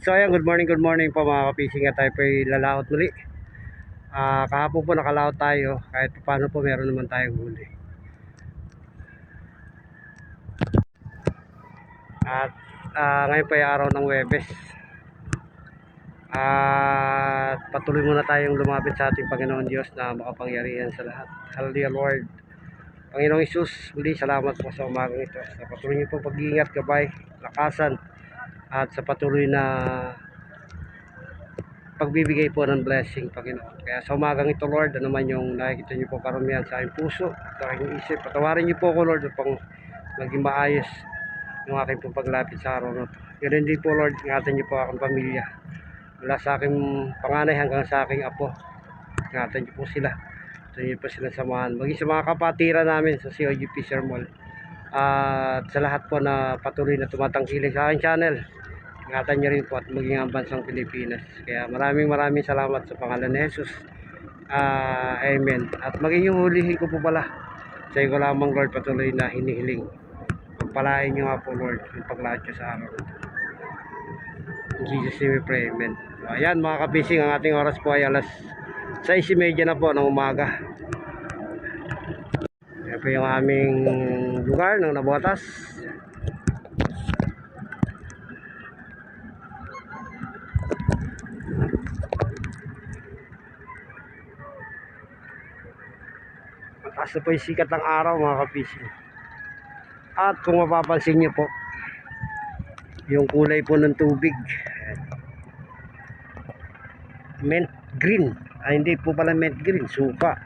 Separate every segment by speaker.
Speaker 1: At so ayan, good morning, good morning po mga kapising at tayo po lalaot muli. Ah, kahapon po nakalaot tayo, kahit paano po meron naman tayong huli. At ah, ngayon po ay araw ng Webes. At patuloy muna tayong lumapit sa ating Panginoon Diyos na makapangyarihan sa lahat. Hallelujah Lord. Panginoong Isus, muli salamat po sa umagang ito. Sa patuloy niyo po pag-iingat, gabay, lakasan, at sa patuloy na pagbibigay po ng blessing, Panginoon. Kaya sa umagang ito, Lord, ano man yung nakikita niyo po karamihan sa aking puso, sa aking isip, patawarin niyo po ako, Lord, upang maging maayos yung aking pong paglapit sa araw na ito. Ganun din po, Lord, ingatan niyo po akong pamilya. Mula sa aking panganay hanggang sa aking apo. Ingatan niyo po sila. Ito niyo po sila samahan. Maging sa mga kapatiran namin sa COGP Sermol. At sa lahat po na patuloy na tumatangkilik sa aking channel. Ingatan niyo rin po at maging ang bansang Pilipinas. Kaya maraming maraming salamat sa pangalan ni Jesus. Ah, amen. At maging yung hulihin ko po pala. Sa iyo lamang Lord patuloy na hinihiling. Pagpalain niyo nga po Lord yung paglahat sa araw. In Jesus name we pray. Amen. So, ayan mga kabising, ang ating oras po ay alas 6.30 na po ng umaga. Po yung aming lugar ng Nabotas. Mataas na po yung sikat ng araw mga kapising. At kung mapapansin nyo po, yung kulay po ng tubig, mint green. Ah, hindi po pala mint green, suka.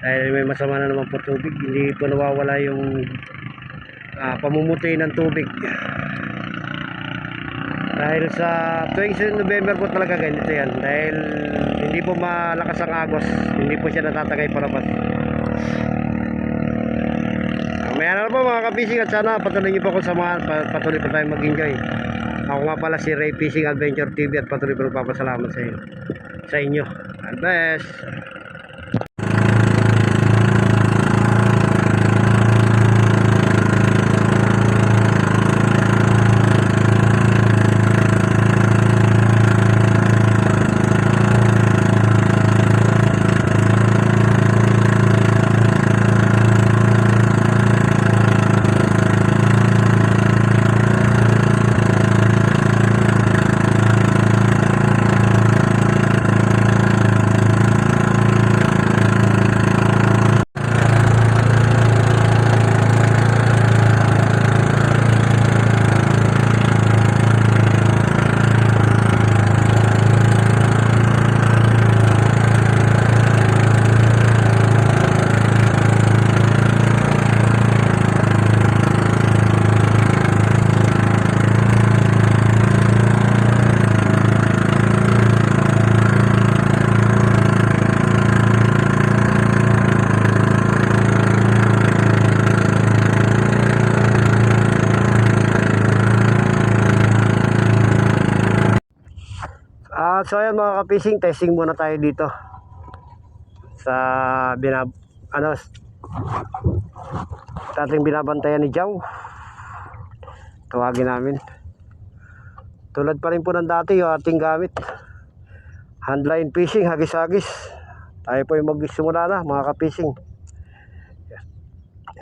Speaker 1: Dahil may masama na naman po tubig, hindi po nawawala yung ah, pamumuti ng tubig. Dahil sa tuwing sa November po talaga ganito yan. Dahil hindi po malakas ang agos, hindi po siya natatagay parabas. Mamaya na po mga kabising at sana patuloy niyo po ako samahan, pa- patuloy pa tayo mag-enjoy. Ako nga pala si Ray Fishing Adventure TV at patuloy pa nagpapasalamat sa inyo. Sa inyo. God bless. Ah, so ayan mga kapising, testing muna tayo dito. Sa binab ano sa ating binabantayan ni Jow. Tawagin namin. Tulad pa rin po ng dati yung ating gamit. Handline fishing, hagis-hagis. Tayo po yung magsimula na mga kapising.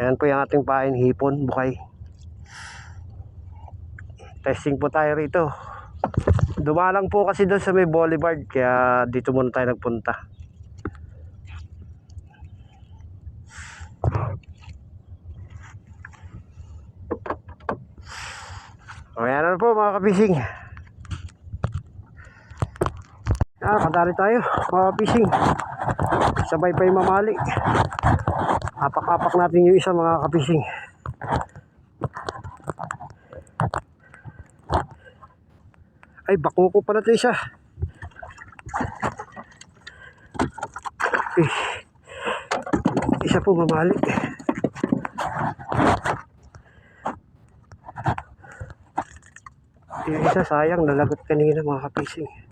Speaker 1: Ayan po yung ating pain, hipon, bukay. Testing po tayo rito. Dumalang po kasi doon sa may boulevard kaya dito muna tayo nagpunta. O yan na po mga kabising. Ah, kadali tayo mga kabising. Sabay pa yung mamali. Apak-apak natin yung isa mga kabising. Ay, bako ko pala ito isa. Eh, isa po mamali. Yung isa sayang, nalagot kanina mga kapising.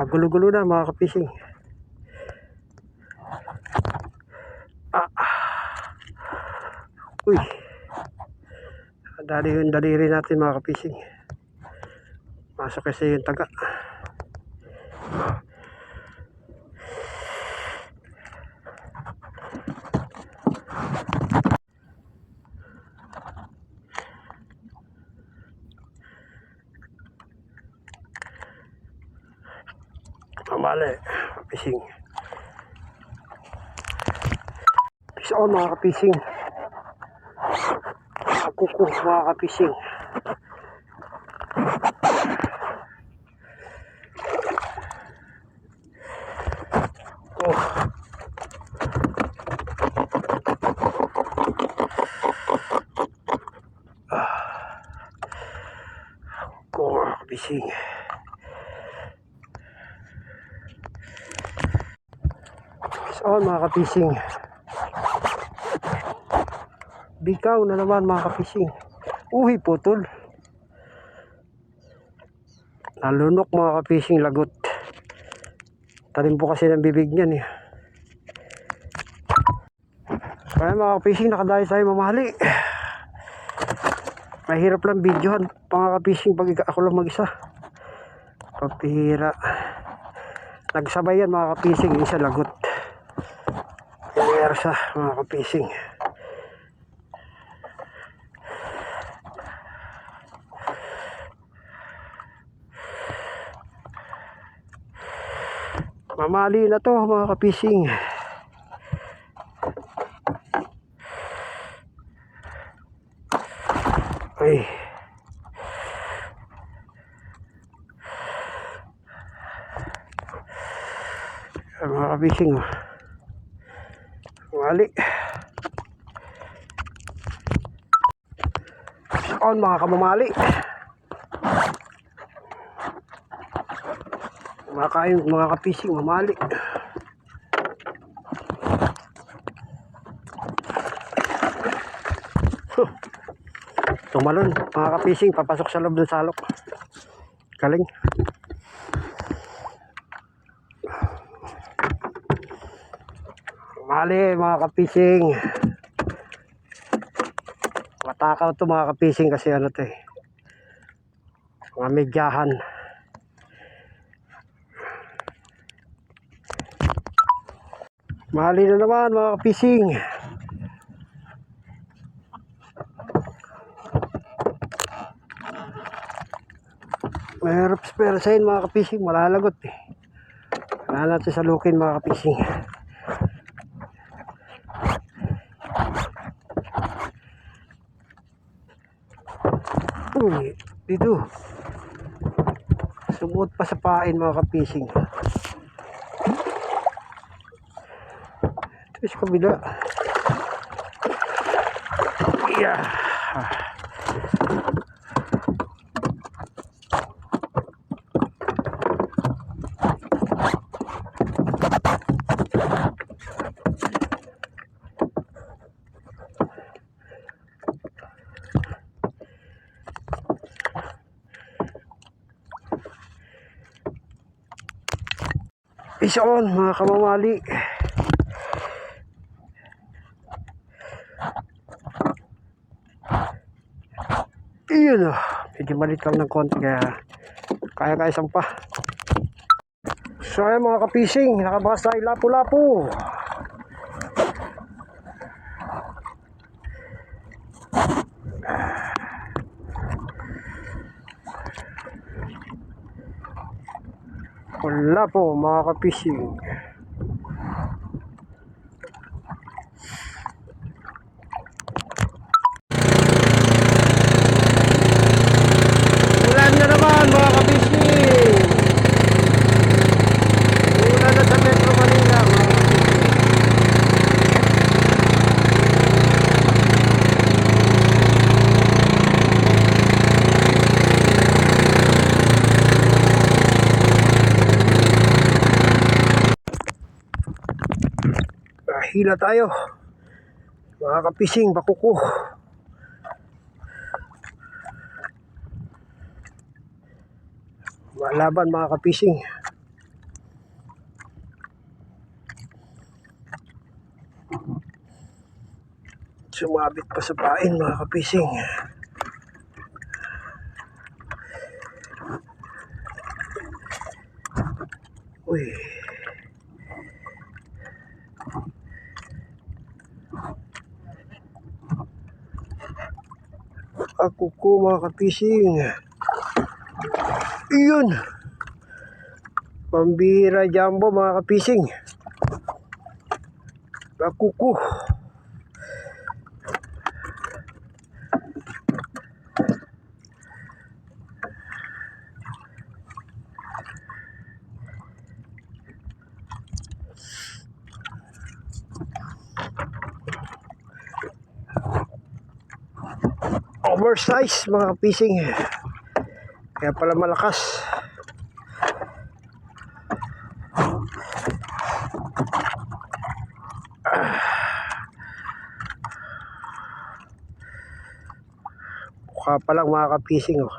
Speaker 1: Magulo-gulo na mga kapising. Ah. Uy. Dali yung daliri natin mga kapising. Masok kasi yung taga. Mamali, kapising. Peace on mga kapising. Ako ko mga kapising. Oh. Ko mga kapising. On mga kapising. Bikaw na naman mga kapising. Uhi putol. Nalunok mga kapising lagot. Talim po kasi ng bibig niyan eh. Kaya mga kapising nakadayo tayo mamali. Mahirap lang videohan mga kapising pag ako lang mag-isa. Papihira. Nagsabay yan mga kapising. Isa lagot. Puwersa mga kapising. Mamali na to mga kapising. Ay. Ay, mga kapising. oh. Mamali. On mga kamamali. Kumakain mga kapising, mamali. Huh. Tumalon, mga kapising, papasok sa loob ng salok. Galing. Mali mga kapising. Matakaw to mga kapising kasi ano to eh. Mga medyahan. Mali na naman mga kapising. Mahirap spersain mga kapising, malalagot eh. Wala natin sa lukin mga kapising. Uy, dito. Sumuot pa sa pain mga kapising. Ito sa kabila. Yeah. Isa on mga kamamali. Iyon oh. Medyo malit lang ng konti kaya kaya kaya sampa. So ayan mga kapising, nakabakas tayo lapu-lapu. Wala po mga kapising. hila tayo. Mga kapising bakuko. Malaban mga kapising. Sumabit pa sa pain mga kapising. Ako ko mga kapising. Iyon. Pambira jumbo mga kapising. Ako ko. oversize mga kapising kaya pala malakas mukha pa mga kapising oh.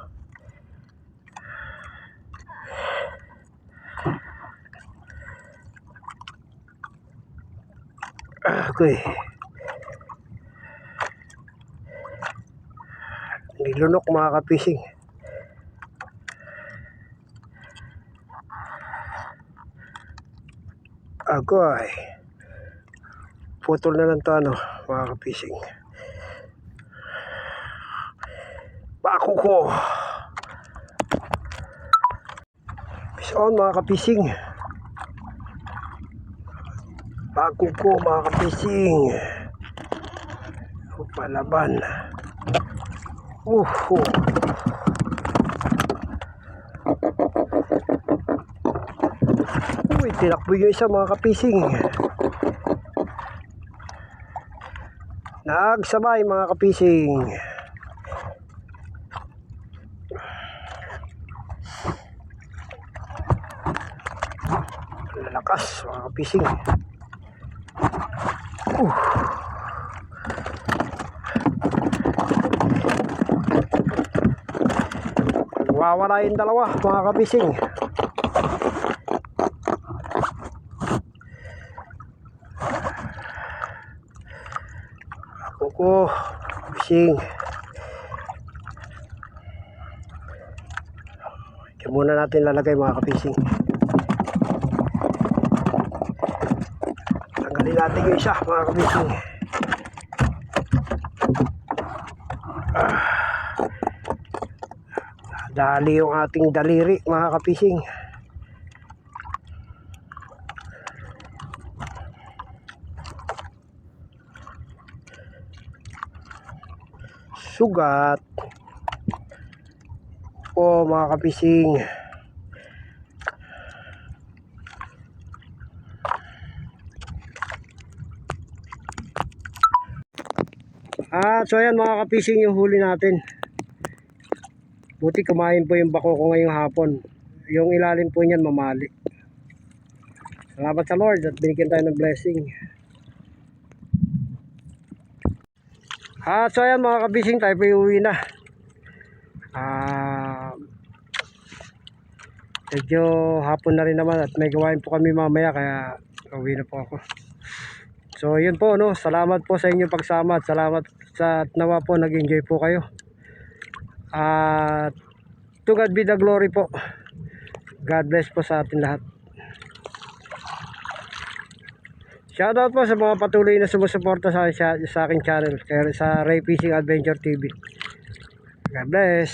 Speaker 1: Ah, okay. Nilunok mga kapising. Ako ay putol na lang to ano, mga kapising. Bako ko. Peace on mga kapising. Bako ko mga kapising. Palaban. Uh, uh. Uy, tinakbo yung isa mga kapising. Nagsabay mga kapising. Lalakas mga kapising. Nawawala yung dalawa, mga kabising. Ako ko, kabising. Diyan muna natin lalagay mga kabising. Tanggalin natin yung isa, mga kabising. Dali yung ating daliri mga kapising. Sugat. O mga kapising. Ah, so ayan mga kapising yung huli natin. Buti kumain po yung bako ko ngayong hapon. Yung ilalim po niyan mamali. Salamat sa Lord at binigyan tayo ng blessing. Ah, so ayan mga kabising tayo po uwi na. Ah, medyo hapon na rin naman at may gawain po kami mamaya kaya uwi na po ako. So yun po no, salamat po sa inyong pagsama at salamat sa at nawa po nag-enjoy po kayo. At to God be the glory po. God bless po sa atin lahat. Shoutout po sa mga patuloy na sumusuporta sa, sa, sa aking channel, kaya sa Ray Fishing Adventure TV. God bless.